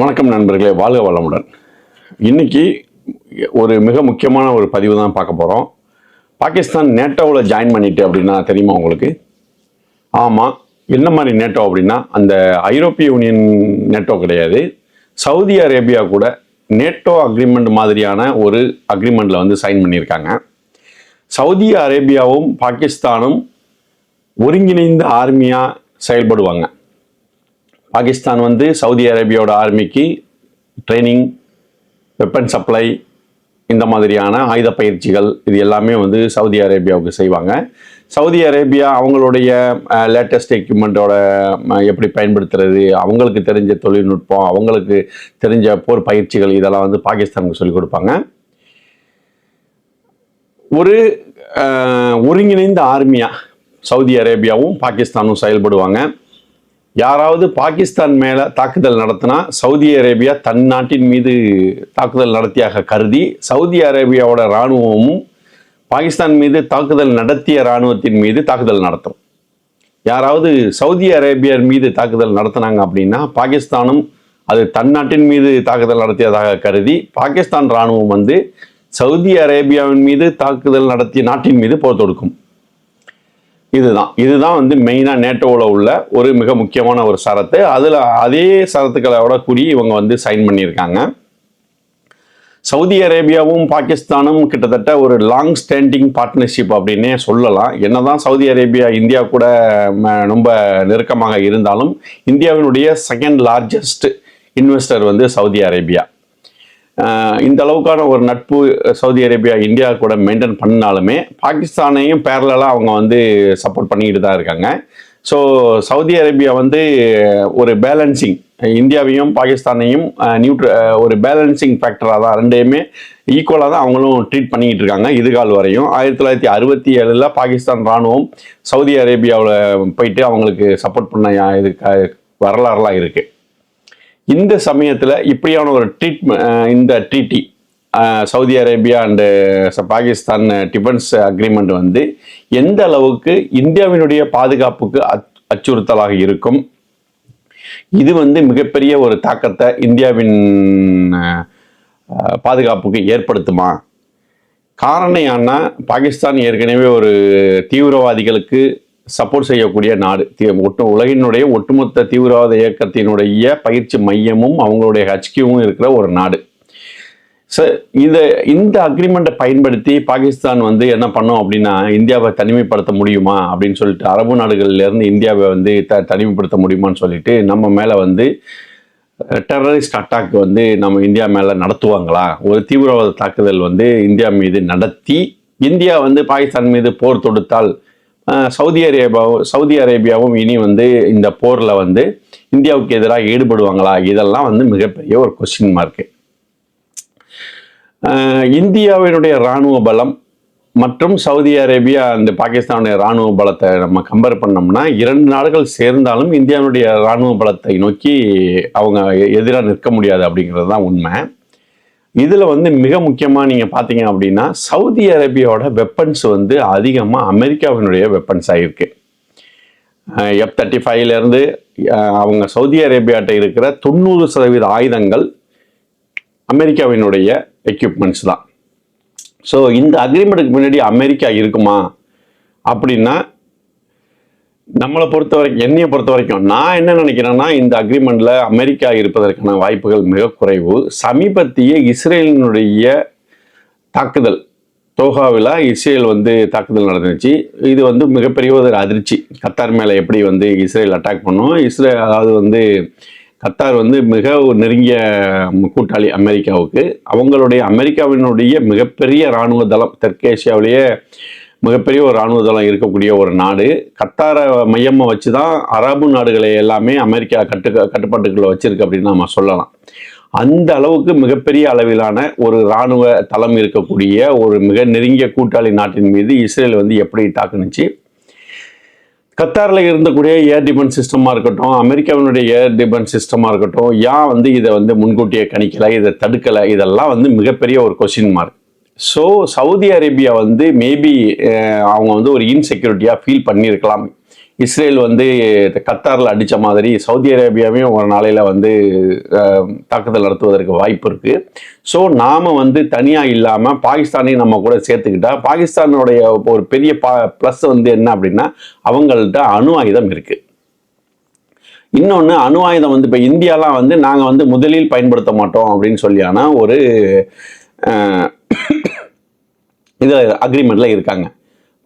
வணக்கம் நண்பர்களே வாழ்க வளமுடன். இன்னைக்கு ஒரு மிக முக்கியமான ஒரு பதிவு தான் பார்க்க போகிறோம் பாகிஸ்தான் நேட்டோவில் ஜாயின் பண்ணிட்டு அப்படின்னா தெரியுமா உங்களுக்கு? ஆமாம் என்ன மாதிரி நேட்டோ அப்படின்னா அந்த ஐரோப்பிய யூனியன் நேட்டோ கிடையாது. சவுதி அரேபியா கூட நேட்டோ அக்ரிமெண்ட் மாதிரியான ஒரு அக்ரிமெண்ட்டில் வந்து சைன் பண்ணியிருக்காங்க. சவுதி அரேபியாவும் பாகிஸ்தானும் ஒருங்கிணைந்த ஆர்மியாக செயல்படுவாங்க. பாகிஸ்தான் வந்து சவுதி அரேபியாவோட ஆர்மிக்கு ட்ரைனிங் வெப்பன் சப்ளை இந்த மாதிரியான ஆயுத பயிற்சிகள் இது எல்லாமே வந்து சவுதி அரேபியாவுக்கு செய்வாங்க. சவுதி அரேபியா அவங்களுடைய லேட்டஸ்ட் எக்யூப்மெண்ட்டோட எப்படி பயன்படுத்துறது அவங்களுக்கு தெரிஞ்ச தொழில்நுட்பம் அவங்களுக்கு தெரிஞ்ச போர் பயிற்சிகள் இதெல்லாம் வந்து பாகிஸ்தானுக்கு சொல்லிக் கொடுப்பாங்க. ஒரு ஒருங்கிணைந்த ஆர்மியாக சவுதி அரேபியாவும் பாகிஸ்தானும் செயல்படுவாங்க. யாராவது பாகிஸ்தான் மேலே தாக்குதல் நடத்தினா சவுதி அரேபியா தன் நாட்டின் மீது தாக்குதல் நடத்தியாக கருதி சவுதி அரேபியாவோட இராணுவமும் பாகிஸ்தான் மீது தாக்குதல் நடத்திய இராணுவத்தின் மீது தாக்குதல் நடத்தும். யாராவது சவுதி அரேபியர் மீது தாக்குதல் நடத்தினாங்க அப்படின்னா பாகிஸ்தானும் அது தன் நாட்டின் மீது தாக்குதல் நடத்தியதாக கருதி பாகிஸ்தான் இராணுவம் வந்து சவுதி அரேபியாவின் மீது தாக்குதல் நடத்திய நாட்டின் மீது போர் தொடுக்கும். இதுதான். இதுதான் வந்து மெயினாக நேட்டோவில் உள்ள ஒரு மிக முக்கியமான ஒரு சரத்து. அதில் அதே சரத்துக்களோட கூடி இவங்க வந்து சைன் பண்ணியிருக்காங்க. சவுதி அரேபியாவும் பாகிஸ்தானும் கிட்டத்தட்ட ஒரு லாங் ஸ்டாண்டிங் பார்ட்னர்ஷிப் அப்படின்னே சொல்லலாம். என்னதான் சவுதி அரேபியா இந்தியா கூட ரொம்ப நெருக்கமாக இருந்தாலும் இந்தியாவினுடைய செகண்ட் லார்ஜஸ்ட் இன்வெஸ்டர் வந்து சவுதி அரேபியா. இந்த அளவுக்கான ஒரு நட்பு சவுதி அரேபியா இந்தியா கூட மெயின்டைன் பண்ணாலுமே பாகிஸ்தானையும் பேரலாக அவங்க வந்து சப்போர்ட் பண்ணிக்கிட்டு தான் இருக்காங்க. ஸோ சவுதி அரேபியா வந்து ஒரு பேலன்சிங் இந்தியாவையும் பாகிஸ்தானையும் நியூட்ர ஒரு பேலன்சிங் ஃபேக்டராக தான் ரெண்டையுமே ஈக்குவலாக தான் அவங்களும் ட்ரீட் பண்ணிக்கிட்டு இருக்காங்க இதுகால் வரையும். ஆயிரத்தி தொள்ளாயிரத்தி அறுபத்தி ஏழில் பாகிஸ்தான் இராணுவம் சவுதி அரேபியாவில் போயிட்டு அவங்களுக்கு சப்போர்ட் பண்ண இது வரலாறுலாம் இருக்குது இந்த சமயத்தில் இப்படியான ஒரு ட்ரீட்மெண்ட் இந்த treaty Saudi Arabia and Pakistan defence agreement வந்து எந்த அளவுக்கு இந்தியாவினுடைய பாதுகாப்புக்கு அச்சுறுத்தலாக இருக்கும்? இது வந்து மிகப்பெரிய ஒரு தாக்கத்தை இந்தியாவின் பாதுகாப்புக்கு ஏற்படுத்துமா? காரணம் ஏன்னா பாகிஸ்தான் ஏற்கனவே ஒரு தீவிரவாதிகளுக்கு சப்போர்ட் செய்யக்கூடிய நாடு. ஒட்டு உலகினுடைய ஒட்டுமொத்த தீவிரவாத இயக்கத்தினுடைய பயிற்சி மையமும் அவங்களுடைய ஹச்கியும் இருக்கிற ஒரு நாடு. ஸோ இதை இந்த அக்ரிமெண்ட்டை பயன்படுத்தி பாகிஸ்தான் வந்து என்ன பண்ணும் அப்படின்னா இந்தியாவை தனிமைப்படுத்த முடியுமா அப்படின்னு சொல்லிட்டு அரபு நாடுகள்லேருந்து இந்தியாவை வந்து த தனிமைப்படுத்த முடியுமான்னு சொல்லிட்டு நம்ம மேலே வந்து டெரரிஸ்ட் அட்டாக் வந்து நம்ம இந்தியா மேலே நடத்துவாங்களா? ஒரு தீவிரவாத தாக்குதல் வந்து இந்தியா மீது நடத்தி இந்தியா வந்து பாகிஸ்தான் மீது போர் தொடுத்தால் சவுதி அரேபியாவும் சவுதி அரேபியாவும் இனி வந்து இந்த போரில் வந்து இந்தியாவுக்கு எதிராக ஈடுபடுவாங்களா? இதெல்லாம் வந்து மிகப்பெரிய ஒரு கொஸ்டின் மார்க்கு இந்தியாவினுடைய இராணுவ பலம் மற்றும் சவுதி அரேபியா அந்த பாகிஸ்தானுடைய இராணுவ பலத்தை நம்ம கம்பேர் பண்ணோம்னா இரண்டு நாடுகள் சேர்ந்தாலும் இந்தியாவுடைய இராணுவ பலத்தை நோக்கி அவங்க எதிராக நிற்க முடியாது அப்படிங்கிறது தான் உண்மை. இதில் வந்து மிக முக்கியமாக நீங்கள் பார்த்தீங்க அப்படின்னா சவுதி அரேபியாவோட வெப்பன்ஸ் வந்து அதிகமாக அமெரிக்காவினுடைய வெப்பன்ஸ் ஆகிருக்கு எஃப் தேர்ட்டி ஃபைவ்லேருந்து அவங்க சவுதி அரேபியாட்ட இருக்கிற தொண்ணூறு சதவீத ஆயுதங்கள் அமெரிக்காவினுடைய எக்யூப்மெண்ட்ஸ் தான். ஸோ இந்த அக்ரிமெண்ட்டுக்கு முன்னாடி அமெரிக்கா இருக்குமா? அப்படின்னா நம்மளை பொறுத்த வரைக்கும் என்னையை பொறுத்த வரைக்கும் நான் என்ன நினைக்கிறேன்னா இந்த அக்ரிமெண்ட்டில் அமெரிக்கா இருப்பதற்கான வாய்ப்புகள் மிக குறைவு. சமீபத்திய இஸ்ரேலினுடைய தாக்குதல் தோஹாவில் இஸ்ரேல் வந்து தாக்குதல் நடந்துச்சு. இது வந்து மிகப்பெரிய ஒரு அதிர்ச்சி. கத்தார் மேலே எப்படி வந்து இஸ்ரேல் அட்டாக் பண்ணோம்? இஸ்ரேல் அதாவது வந்து கத்தார் வந்து மிக ஒரு நெருங்கிய கூட்டாளி அமெரிக்காவுக்கு. அவங்களுடைய அமெரிக்காவினுடைய மிகப்பெரிய இராணுவ தளம் தெற்கேசியாவிலேயே மிகப்பெரிய ஒரு இராணுவ தளம் இருக்கக்கூடிய ஒரு நாடு. கத்தாரை மையமாக வச்சு தான் அரபு நாடுகளை எல்லாமே அமெரிக்கா கட்டு கட்டுப்பாட்டுக்குள்ளே வச்சுருக்கு அப்படின்னு நம்ம சொல்லலாம். அந்த அளவுக்கு மிகப்பெரிய அளவிலான ஒரு இராணுவ தளம் இருக்கக்கூடிய ஒரு மிக நெருங்கிய கூட்டாளி நாட்டின் மீது இஸ்ரேல் வந்து எப்படி தாக்குனுச்சு கத்தாரில் இருந்தக்கூடிய ஏர் டிஃபென்ஸ் சிஸ்டமாக இருக்கட்டும் அமெரிக்காவினுடைய ஏர் டிஃபென்ஸ் சிஸ்டமாக இருக்கட்டும் ஏன் வந்து இதை வந்து முன்கூட்டியே கணிக்கலை இதை தடுக்கலை இதெல்லாம் வந்து மிகப்பெரிய ஒரு question mark so Saudi Arabia வந்து மேபி eh, அவங்க வந்து ஒரு இன்செக்யூரிட்டியாக ஃபீல் பண்ணியிருக்கலாம். இஸ்ரேல் வந்து கத்தாரில் அடித்த மாதிரி சவுதி அரேபியாவையும் ஒரு நாளையில் வந்து eh, தாக்குதல் நடத்துவதற்கு வாய்ப்பு இருக்குது ஸோ நாம் வந்து தனியாக இல்லாமல் பாகிஸ்தானையும் நம்ம கூட சேர்த்துக்கிட்டால் பாகிஸ்தானுடைய ஒரு பெரிய பா ப்ளஸ் வந்து என்ன அப்படின்னா அவங்கள்ட்ட அணு ஆயுதம் இருக்குது இன்னொன்று அணு ஆயுதம் வந்து இப்போ இந்தியாலாம் வந்து நாங்கள் வந்து முதலில் பயன்படுத்த மாட்டோம் அப்படின்னு சொல்லியான ஒரு eh, இதில் அக்ரிமெண்ட்டில் இருக்காங்க.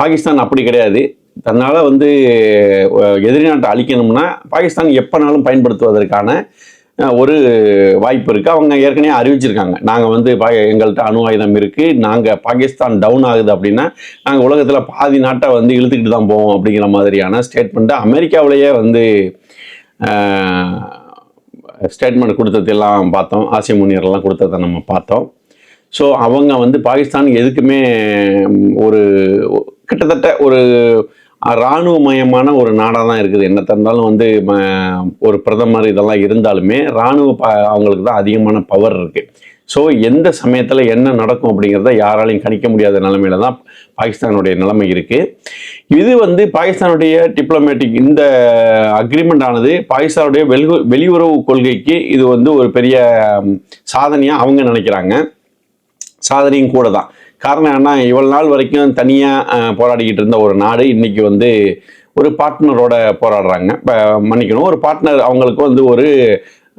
பாகிஸ்தான் அப்படி கிடையாது. தன்னால் வந்து எதிரி நாட்டை அழிக்கணும்னா பாகிஸ்தான் எப்போனாலும் பயன்படுத்துவதற்கான ஒரு வாய்ப்பு இருக்குது அவங்க ஏற்கனவே அறிவிச்சிருக்காங்க. நாங்கள் வந்து பா எங்கள்கிட்ட அணு ஆயுதம் இருக்குது நாங்கள் பாகிஸ்தான் டவுன் ஆகுது அப்படின்னா நாங்கள் உலகத்தில் பாதி நாட்டை வந்து இழுத்துக்கிட்டு தான் போவோம் அப்படிங்கிற மாதிரியான ஸ்டேட்மெண்ட்டை அமெரிக்காவிலேயே வந்து ஸ்டேட்மெண்ட் கொடுத்ததெல்லாம் பார்த்தோம். ஆசிய முனியர்லாம் கொடுத்ததை நம்ம பார்த்தோம். ஸோ அவங்க வந்து பாகிஸ்தான் எதுக்குமே ஒரு கிட்டத்தட்ட ஒரு இராணுவமயமான ஒரு நாடாக தான் இருக்குது. என்ன தந்தாலும் வந்து ம- ஒரு பிரதமர் இதெல்லாம் இருந்தாலுமே இராணுவ ப அவங்களுக்கு தான் அதிகமான பவர் இருக்குது ஸோ எந்த சமயத்தில் என்ன நடக்கும் அப்படிங்கிறத யாராலையும் கணிக்க முடியாத நிலமையில தான் பாகிஸ்தானுடைய நிலைமை இருக்குது இது வந்து பாகிஸ்தானுடைய டிப்ளமேட்டிக் இந்த அக்ரிமெண்ட் ஆனது பாகிஸ்தானுடைய வெளி வெளியுறவு கொள்கைக்கு இது வந்து ஒரு பெரிய சாதனையாக அவங்க நினைக்கிறாங்க. சாதனையும் கூட தான் காரணம் என்ன இவ்வளவு நாள் வரைக்கும் தனியாக போராடிக்கிட்டு இருந்த ஒரு நாடு இன்னைக்கு வந்து ஒரு பார்ட்னரோட போராடுறாங்க. இப்போ மன்னிக்கணும். ஒரு பார்ட்னர் அவங்களுக்கு வந்து ஒரு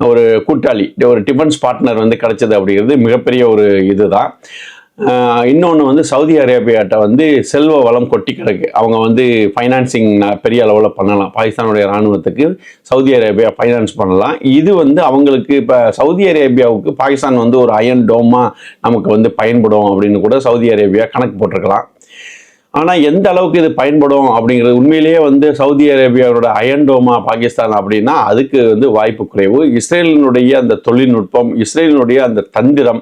ஒரு கூட்டாளி ஒரு டிஃபென்ஸ் பார்ட்னர் வந்து கிடைச்சது அப்படிங்கிறது மிகப்பெரிய ஒரு இதுதான். இன்னொன்று வந்து சவுதி அரேபியாட்ட வந்து செல்வ வளம் கொட்டி கிடக்கு. அவங்க வந்து ஃபைனான்சிங் பெரிய அளவில் பண்ணலாம். பாகிஸ்தானுடைய இராணுவத்துக்கு சவுதி அரேபியா ஃபைனான்ஸ் பண்ணலாம். இது வந்து அவங்களுக்கு இப்போ சவுதி அரேபியாவுக்கு பாகிஸ்தான் வந்து ஒரு அயன் டோமாக நமக்கு வந்து பயன்படும் அப்படின்னு கூட சவுதி அரேபியா கணக்கு போட்டிருக்கலாம். ஆனால் எந்த அளவுக்கு இது பயன்படும் அப்படிங்கிறது உண்மையிலேயே வந்து சவுதி அரேபியாவோட அயன்டோமா பாகிஸ்தான் அப்படின்னா அதுக்கு வந்து வாய்ப்பு குறைவு. இஸ்ரேலினுடைய அந்த தொழில்நுட்பம் இஸ்ரேலினுடைய அந்த தந்திரம்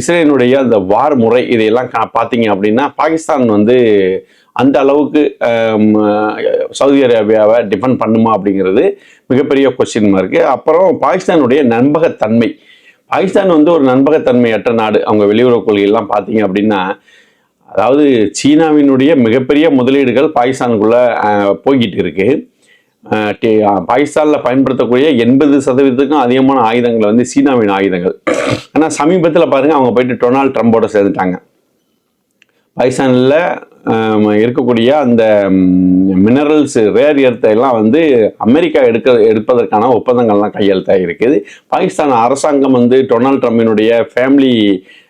இஸ்ரேலினுடைய அந்த வார் முறை இதையெல்லாம் கா பார்த்தீங்க அப்படின்னா பாகிஸ்தான் வந்து அந்த அளவுக்கு சவுதி அரேபியாவை டிஃபெண்ட் பண்ணுமா அப்படிங்கிறது மிகப்பெரிய கொஸ்டின் மார்க்கு அப்புறம் பாகிஸ்தானுடைய நண்பகத்தன்மை பாகிஸ்தான் வந்து ஒரு நண்பகத்தன்மையற்ற நாடு. அவங்க வெளியுறவு கொள்கையெல்லாம் பார்த்தீங்க அப்படின்னா அதாவது சீனாவினுடைய மிகப்பெரிய முதலீடுகள் பாகிஸ்தானுக்குள்ளே போய்கிட்டு இருக்கு. பாகிஸ்தானில் பயன்படுத்தக்கூடிய எண்பது சதவீதத்துக்கும் அதிகமான ஆயுதங்கள் வந்து சீனாவின் ஆயுதங்கள். ஆனால் சமீபத்தில் பாருங்க அவங்க போயிட்டு டொனால்ட் ட்ரம்போட சேர்ந்துட்டாங்க. பாகிஸ்தானில் இருக்கக்கூடிய அந்த மினரல்ஸ் ரேர் எர்த்தை எல்லாம் வந்து அமெரிக்கா எடுக்க எடுப்பதற்கான ஒப்பந்தங்கள்லாம் கையெழுத்தாக இருக்குது. பாகிஸ்தான் அரசாங்கம் வந்து டொனால்ட் ட்ரம்பினுடைய ஃபேமிலி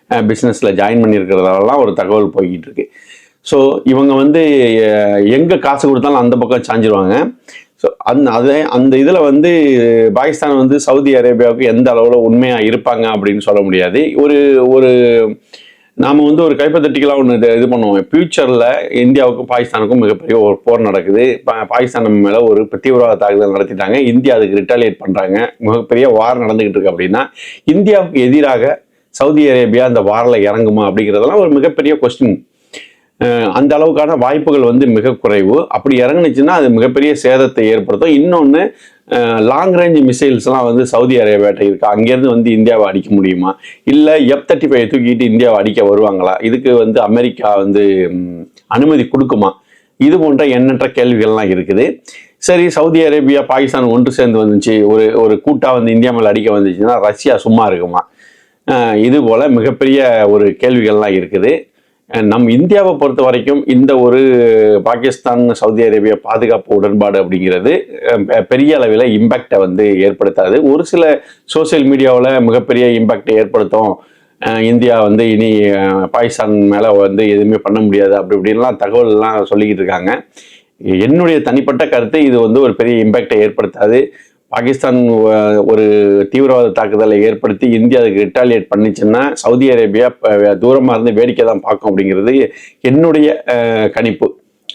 பிஸ்னஸில் ஜாயின் பண்ணியிருக்கிறதாலாம் ஒரு தகவல் போய்கிட்டு இருக்கு ஸோ இவங்க வந்து எங்கே காசு கொடுத்தாலும் அந்த பக்கம் சாஞ்சிருவாங்க. ஸோ அந்த அதே அந்த இதில் வந்து பாகிஸ்தான் வந்து சவுதி அரேபியாவுக்கு எந்த அளவில் உண்மையாக இருப்பாங்க அப்படின்னு சொல்ல முடியாது. ஒரு ஒரு நாம் வந்து ஒரு கைப்பத்தட்டிக்கலாக ஒன்று இது பண்ணுவோம். ஃப்யூச்சரில் இந்தியாவுக்கும் பாகிஸ்தானுக்கும் மிகப்பெரிய ஒரு போர் நடக்குது. பாகிஸ்தான் நம்ம மேலே ஒரு தீவிரவாத தாக்குதல் நடத்திட்டாங்க. இந்தியா அதுக்கு ரிட்டாலியேட் பண்ணுறாங்க மிகப்பெரிய வார் நடந்துக்கிட்டு இருக்கு அப்படின்னா இந்தியாவுக்கு எதிராக சவுதி அரேபியா அந்த வாரில் இறங்குமா அப்படிங்கிறதெல்லாம் ஒரு மிகப்பெரிய கொஸ்டின் அந்த அளவுக்கான வாய்ப்புகள் வந்து மிக குறைவு. அப்படி இறங்குனுச்சுன்னா அது மிகப்பெரிய சேதத்தை ஏற்படுத்தும். இன்னொன்று லாங் ரேஞ்ச் மிசைல்ஸ்லாம் வந்து சவுதி அரேபியாட்ட இருக்குது அங்கேருந்து வந்து இந்தியாவை அடிக்க முடியுமா? இல்லை எஃப் தேர்ட்டி ஃபைவ் தூக்கிட்டு இந்தியாவை அடிக்க வருவாங்களா? இதுக்கு வந்து அமெரிக்கா வந்து அனுமதி கொடுக்குமா? இது போன்ற எண்ணற்ற கேள்விகள்லாம் இருக்குது. சரி சவுதி அரேபியா பாகிஸ்தான் ஒன்று சேர்ந்து வந்துச்சு. ஒரு ஒரு கூட்டாக வந்து இந்தியா மேலே அடிக்க வந்துச்சுன்னா ரஷ்யா சும்மா இருக்குமா? இது போல் மிகப்பெரிய ஒரு கேள்விகள்லாம் இருக்குது. நம் இந்தியாவை பொறுத்த வரைக்கும் இந்த ஒரு பாகிஸ்தான் சவுதி அரேபியா பாதுகாப்பு உடன்பாடு அப்படிங்கிறது பெ- பெரிய அளவில் இம்பேக்டை வந்து ஏற்படுத்தாது. ஒரு சில சோஷியல் மீடியாவில் மிகப்பெரிய இம்பேக்டை ஏற்படுத்தும். இந்தியா வந்து இனி பாகிஸ்தான் மேலே வந்து எதுவுமே பண்ண முடியாது அப்படி இப்படின்லாம் தகவல்லாம் சொல்லிக்கிட்டு இருக்காங்க. என்னுடைய தனிப்பட்ட கருத்து இது வந்து ஒரு பெரிய இம்பேக்டை ஏற்படுத்தாது. பாகிஸ்தான் ஒரு தீவிரவாத தாக்குதலை ஏற்படுத்தி இந்தியா அதுக்கு ரிட்டாலியேட் பண்ணிச்சுன்னா சவுதி அரேபியா தூரமாக இருந்து வேடிக்கை தான் பார்க்கும் அப்படிங்கிறது என்னுடைய கணிப்பு.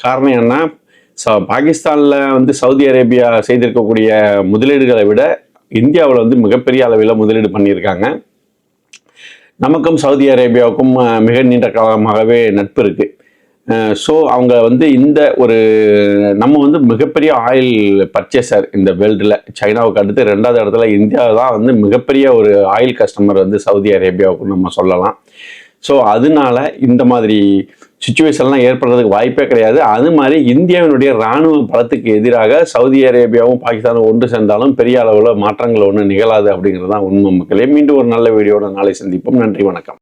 காரணம் என்ன ச பாகிஸ்தானில் வந்து சவுதி அரேபியா செய்திருக்கக்கூடிய முதலீடுகளை விட இந்தியாவில் வந்து மிகப்பெரிய அளவில் முதலீடு பண்ணியிருக்காங்க. நமக்கும் சவுதி அரேபியாவுக்கும் மிக நீண்ட காலமாகவே நட்பு இருக்குது ஸோ அவங்க வந்து இந்த ஒரு நம்ம வந்து மிகப்பெரிய ஆயில் பர்ச்சேசர் இந்த வேர்ல்டில் சைனாவுக்கு அடுத்து ரெண்டாவது இடத்துல இந்தியா தான் வந்து மிகப்பெரிய ஒரு ஆயில் கஸ்டமர் வந்து சவுதி அரேபியாவுக்கு நம்ம சொல்லலாம். ஸோ அதனால இந்த மாதிரி சுச்சுவேஷன்லாம் ஏற்படுறதுக்கு வாய்ப்பே கிடையாது. அது மாதிரி இந்தியாவினுடைய இராணுவ பலத்துக்கு எதிராக சவுதி அரேபியாவும் பாகிஸ்தானும் ஒன்று சேர்ந்தாலும் பெரிய அளவில் மாற்றங்கள் ஒன்றும் நிகழாது அப்படிங்கிறது தான் உண்மை மக்களே. மீண்டும் ஒரு நல்ல வீடியோட நாளை சந்திப்போம். நன்றி வணக்கம்.